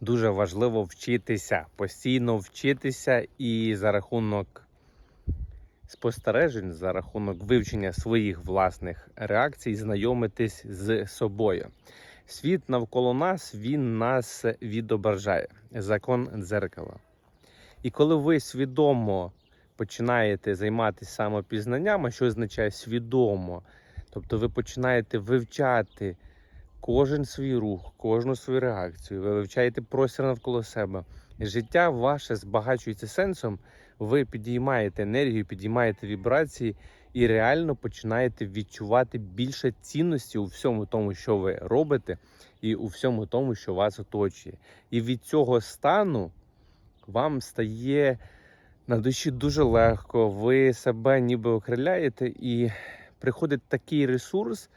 дуже важливо вчитися, постійно вчитися і за рахунок спостережень, за рахунок вивчення своїх власних реакцій, знайомитись з собою. Світ навколо нас він нас відображає. Закон дзеркала. І коли ви свідомо починаєте займатися самопізнанням, що означає свідомо, тобто ви починаєте вивчати кожен свій рух, кожну свою реакцію, ви вивчаєте простір навколо себе. Життя ваше збагачується сенсом, ви підіймаєте енергію, підіймаєте вібрації і реально починаєте відчувати більше цінності у всьому тому, що ви робите, і у всьому тому, що вас оточує. І від цього стану вам стає на душі дуже легко, ви себе ніби окриляєте, і приходить такий ресурс,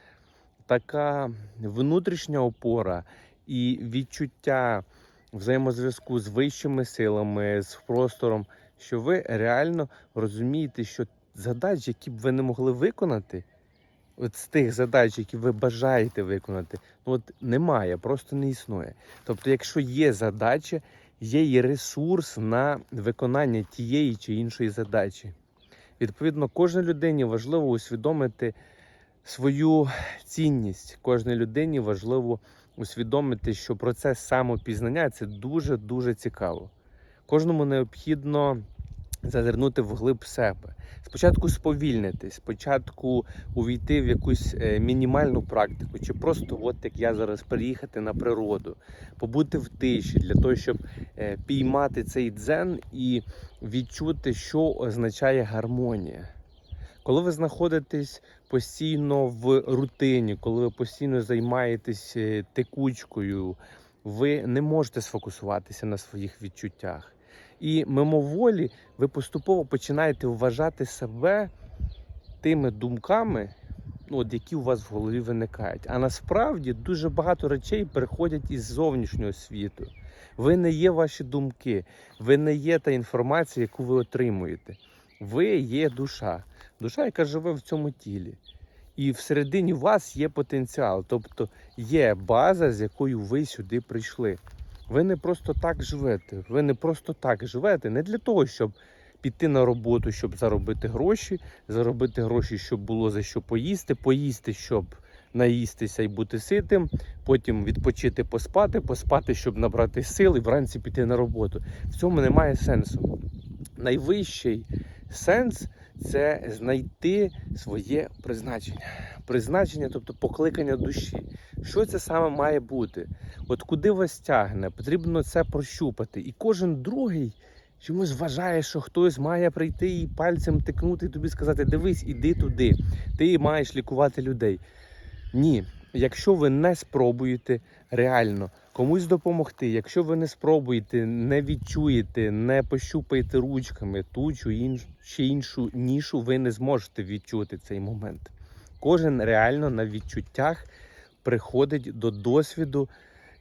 така внутрішня опора і відчуття взаємозв'язку з вищими силами, з простором, що ви реально розумієте, що задач, які б ви не могли виконати, от з тих задач, які ви бажаєте виконати, ну от немає, просто не існує. Тобто, якщо є задача, є і ресурс на виконання тієї чи іншої задачі. Відповідно, кожній людині важливо усвідомити свою цінність. Кожній людині важливо усвідомити, що процес самопізнання це дуже дуже цікаво. Кожному необхідно зазирнути вглиб себе. Спочатку сповільнитись, спочатку увійти в якусь е, мінімальну практику, чи просто, от як я зараз, приїхати на природу, побути в тиші для того, щоб е, піймати цей дзен і відчути, що означає гармонія. Коли ви знаходитесь постійно в рутині, коли ви постійно займаєтесь е, текучкою, ви не можете сфокусуватися на своїх відчуттях. І мимоволі ви поступово починаєте вважати себе тими думками, ну, от які у вас в голові виникають. А насправді дуже багато речей приходять із зовнішнього світу. Ви не є ваші думки, ви не є та інформація, яку ви отримуєте. Ви є душа, душа, яка живе в цьому тілі. І всередині вас є потенціал, тобто є база, з якою ви сюди прийшли. Ви не просто так живете. Ви не просто так живете, не для того, щоб піти на роботу, щоб заробити гроші, заробити гроші, щоб було за що поїсти, поїсти, щоб наїстися і бути ситим, потім відпочити, поспати, поспати, щоб набрати сил і вранці піти на роботу. В цьому немає сенсу. Найвищий сенс це знайти своє призначення. Призначення, тобто покликання душі. Що це саме має бути? От куди вас тягне? Потрібно це прощупати. І кожен другий чомусь вважає, що хтось має прийти і пальцем тикнути і тобі сказати: дивись, іди туди, ти маєш лікувати людей. Ні, якщо ви не спробуєте реально комусь допомогти, якщо ви не спробуєте, не відчуєте, не пощупаєте ручками ту чи іншу, чи іншу нішу, ви не зможете відчути цей момент. Кожен реально на відчуттях приходить до досвіду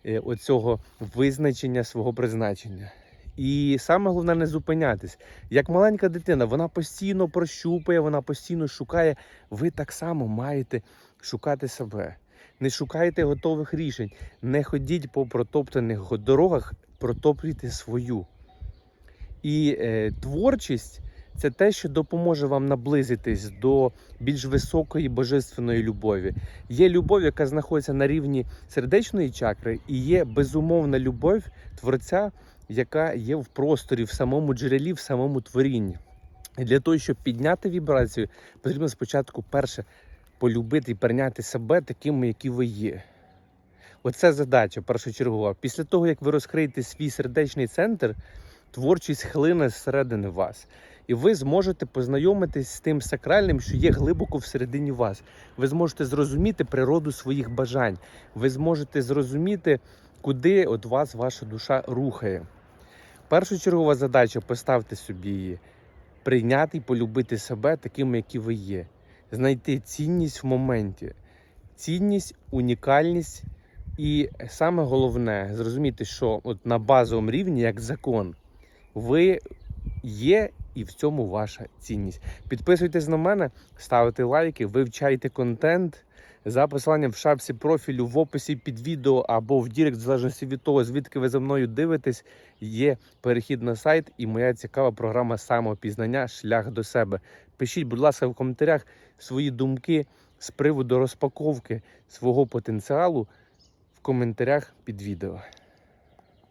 е, оцього визначення свого призначення. І саме головне не зупинятись. Як маленька дитина, вона постійно прощупує, вона постійно шукає. Ви так само маєте шукати себе. Не шукайте готових рішень, не ходіть по протоптаних дорогах, протоплюйте свою. І е, творчість це те, що допоможе вам наблизитись до більш високої божественної любові. Є любов, яка знаходиться на рівні сердечної чакри, і є безумовна любов творця, яка є в просторі, в самому джерелі, в самому творінні. І для того, щоб підняти вібрацію, потрібно спочатку перше полюбити і прийняти себе такими, які ви є. Оце задача першочергова. Після того, як ви розкриєте свій сердечний центр, творчість хлине зсередини вас. І ви зможете познайомитись з тим сакральним, що є глибоко всередині вас. Ви зможете зрозуміти природу своїх бажань. Ви зможете зрозуміти, куди от вас ваша душа рухає. Першочергова задача поставте собі її, прийняти і полюбити себе такими, які ви є. Знайти цінність в моменті, цінність, унікальність. І саме головне зрозуміти, що от на базовому рівні, як закон, ви є і в цьому ваша цінність. Підписуйтесь на мене, ставте лайки, вивчайте контент, За посиланням в шапці профілю в описі під відео або в Дірект, в залежності від того, звідки ви за мною дивитесь, є перехід на сайт і моя цікава програма самопізнання Шлях до себе. Пишіть, будь ласка, в коментарях свої думки з приводу розпаковки свого потенціалу в коментарях під відео.